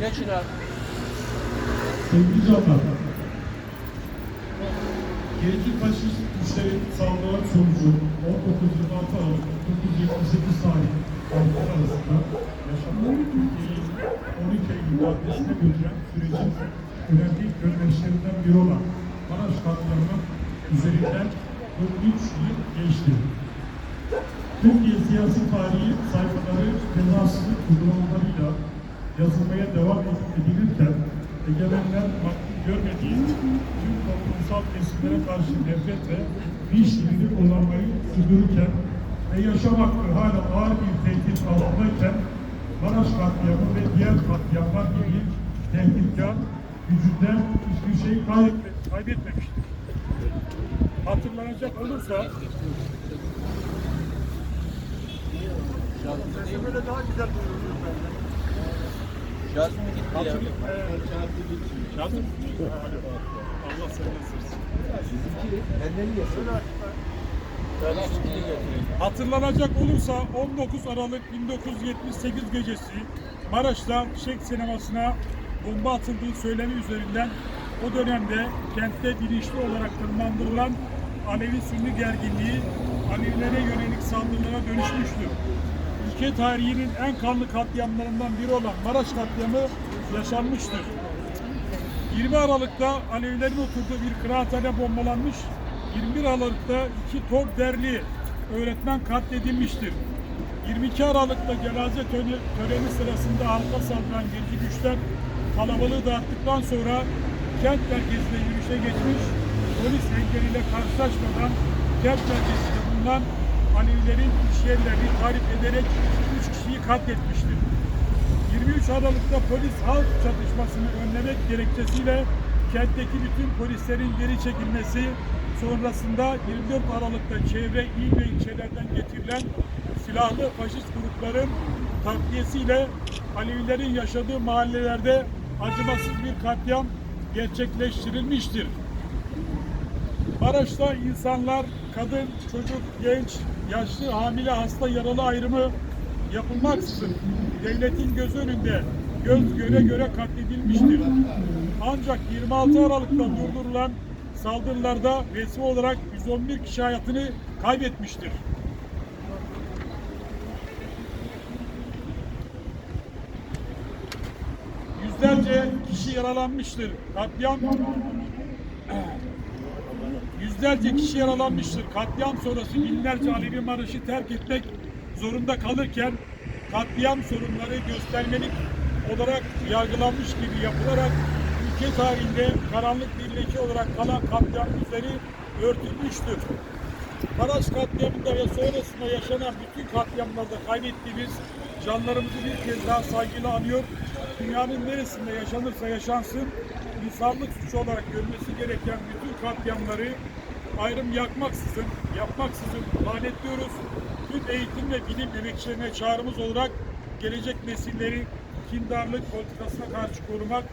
Geçin abi. Sevgili canlar, gerici faşist güçlerin saldırılar sonucu 1926 Aralık 1978 tarihli Avrupa arasında yaşanan Türkiye'yi 12 Eylül adresine götüren sürecin önemli dönemeçlerinden biri olan Maraş katliamı üzerinden 43 yıl geçti. Türkiye siyasi tarihi sayfaları cezasızlık uygulamalarıyla yazılmaya devam edilirken egemenler makbul görmediği tüm toplumsal kesimlere karşı nefret ve fiş dilini kullanmayı sürdürürken ve yaşam hakkı hala ağır bir tehdit altındayken Maraş katliamı ve diğer katliamlar gibi tehditkar gücünden hiçbir şey kaybetme, kaybetmemiştir. Hatırlanacak olursa böyle daha güzel duyururum ben de. Şarjım gitti ya. E, Yazın. Allah seni ısırsın. Hatırlanacak olursa 19 Aralık 1978 gecesi Maraş'ta Şek sinemasına bomba atıldığı söylemi üzerinden o dönemde kentte bilinçli olarak tırmandırılan Alevi Sünni gerginliği Alevilere yönelik saldırılara dönüşmüştür. Ülke tarihinin en kanlı katliamlarından biri olan Maraş katliamı yaşanmıştır. 20 Aralık'ta Alevilerin oturduğu bir kıraathane bombalanmış, 21 Aralık'ta iki top derli öğretmen katledilmiştir. 22 Aralık'ta cenaze töreni, töreni sırasında halka saldıran gerici güçler kalabalığı dağıttıktan sonra kent merkezinde yürüyüşe geçmiş, polis engeliyle karşılaşmadan kent merkezinde bulunan Alevilerin iş yerlerini tahrip ederek 3 kişiyi katletmiştir. 23 Aralık'ta polis halk çatışmasını önlemek gerekçesiyle kentteki bütün polislerin geri çekilmesi sonrasında 24 Aralık'ta çevre il ve ilçelerden getirilen silahlı faşist grupların takviyesiyle Alevilerin yaşadığı mahallelerde acımasız bir katliam gerçekleştirilmiştir. Maraş'ta insanlar, kadın, çocuk, genç, yaşlı, hamile, hasta, yaralı ayrımı yapılmaksızın devletin göz önünde göz göre göre katledilmiştir. Ancak 26 Aralık'ta durdurulan saldırılarda resmi olarak 111 kişi hayatını kaybetmiştir. Yüzlerce kişi yaralanmıştır. Katliam Yüzlerce kişi yaralanmıştır. Katliam sonrası binlerce Alevi Maraş'ı terk etmek zorunda kalırken katliam sorunları göstermelik olarak yargılanmış gibi yapılarak ülke tarihinde karanlık bir leke olarak kalan katliam üzeri örtülmüştür. Maraş katliamında ve sonrasında yaşanan bütün katliamlarda kaybettiğimiz canlarımızı bir kez daha saygıyla anıyor. Dünyanın neresinde yaşanırsa yaşansın insanlık suçu olarak görmesi gereken bütün katliamları ayrım yakmaksızın, yapmaksızın lanetliyoruz. Tüm eğitim ve bilim emekçilerine çağrımız olarak gelecek nesilleri kindarlık politikasına karşı korumak,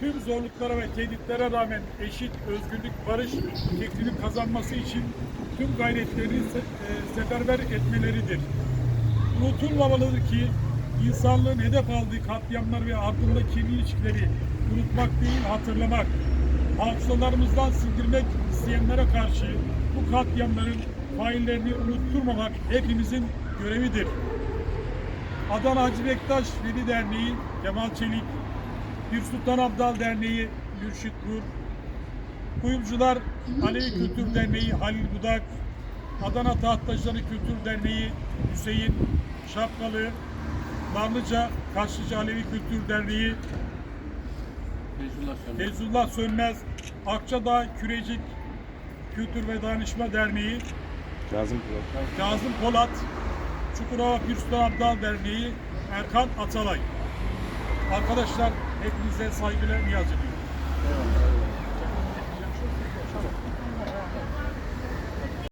tüm zorluklara ve tehditlere rağmen eşit, özgürlük, barış fikrini kazanması için tüm gayretlerini e, seferber etmeleridir. Unutulmamalıdır ki insanlığın hedef aldığı katliamlar ve ardında kirli ilişkileri unutmak değil hatırlamak, hafızalarımızdan sildirmek isteyenlere karşı bu katliamların faillerini unutturmamak hepimizin görevidir. Adana Hacı Bektaş Veli Derneği Kemal Çelik, Bir Sultan Abdal Derneği Mürşit Nur, Kuyumcular Alevi Kültür Derneği Halil Budak, Adana Tahttaşları Kültür Derneği Hüseyin Şapkalı, Narlıca Kaşlıca Alevi Kültür Derneği Feyzullah Sönmez. Feyzullah Sönmez, Akçadağ Kürecik Kültür ve Danışma Derneği, Kazım Polat. Kazım Polat, Çukurova Pir Sultan Abdal Derneği, Erkan Atalay. Arkadaşlar hepinize saygıyla niyaz ediyorum. Eyvallah.